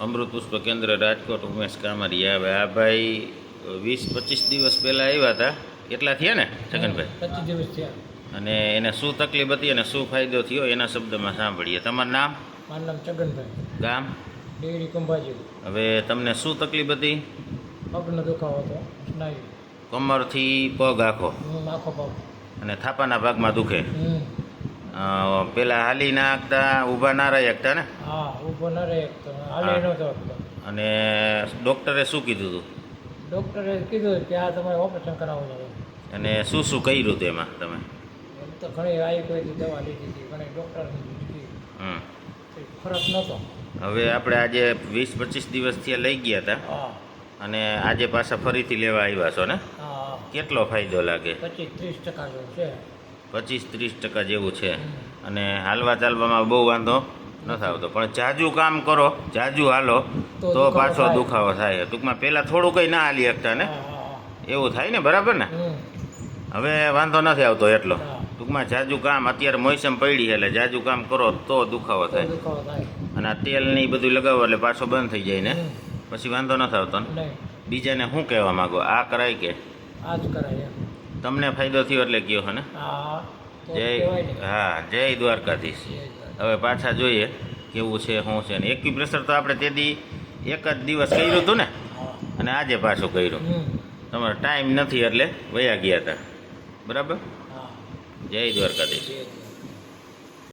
અમૃત પુષ્પ કેન્દ્ર રાજકોટ ઉમેશ કામરિયા હવે આ ભાઈ વીસ પચીસ દિવસ પહેલાં આવ્યા હતા. કેટલા થયા ને છગનભાઈ પચીસ દિવસ થયા. અને એને શું તકલીફ હતી અને શું ફાયદો થયો એના શબ્દમાં સાંભળીએ. તમારું નામ? મારું નામ છગનભાઈ ગામ? ડેરી કુંભાજી. હવે તમને શું તકલીફ હતી? પગનો દુખાવો હતો સ્નાયુ. કમરથી પગ આખો? આખો પગ. અને થાપાના ભાગમાં દુખે? પેલા હાલી ના શકતા ઊભા ના રહી શકતા ને? હા ઊભો ના રહી એક હાલી નહોતો અને ડૉક્ટરે શું કીધું હતું ડૉક્ટરે કીધું કે આ તમારે ઓપરેશન કરાવવું જોઈએ અને શું શું કર્યું હતું એમાં તમે? તો ઘણી આયુર્વેદિક દવા લીધી હતી ઘણી ડૉક્ટર કંઈ ફરક નહોતો. હવે આપણે આજે વીસ પચીસ દિવસથી લઈ ગયા હતા અને આજે પાછા ફરીથી લેવા આવ્યા છો ને? કેટલો ફાયદો લાગે? પચીસ ત્રીસ ટકા જેવું છે. પચીસ ત્રીસ ટકા જેવું છે. અને હાલવા ચાલવામાં બહુ વાંધો નથી આવતો પણ જાજુ કામ કરો જાજુ હાલો તો પાછો દુખાવો થાય. ટૂંકમાં પહેલાં થોડું કંઈ ના હાલી શકતા ને એવું થાય ને બરાબર ને? હવે વાંધો નથી આવતો એટલો. ટૂંકમાં જાજુ કામ અત્યારે મોસમ પડી એટલે જાજુ કામ કરો તો દુખાવો થાય. અને આ તેલ ને એ બધું લગાવો એટલે પાછો બંધ થઈ જાય ને? પછી વાંધો નથી આવતો ને? બીજાને શું કહેવા માગો? આ કરાય કે? આ જ કરાય તમને ફાયદો થયો એટલે કયો ને? જય હા જય દ્વારકાધીશ. હવે પાછા જોઈએ કેવું છે શું છે ને. એક્યુપ્રેશર તો આપણે તે દી એક જ દિવસ કર્યું હતું ને? અને આજે પાછું કર્યું. તમારો ટાઈમ નથી એટલે વયા ગયા હતા બરાબર? જય દ્વારકાધીશ.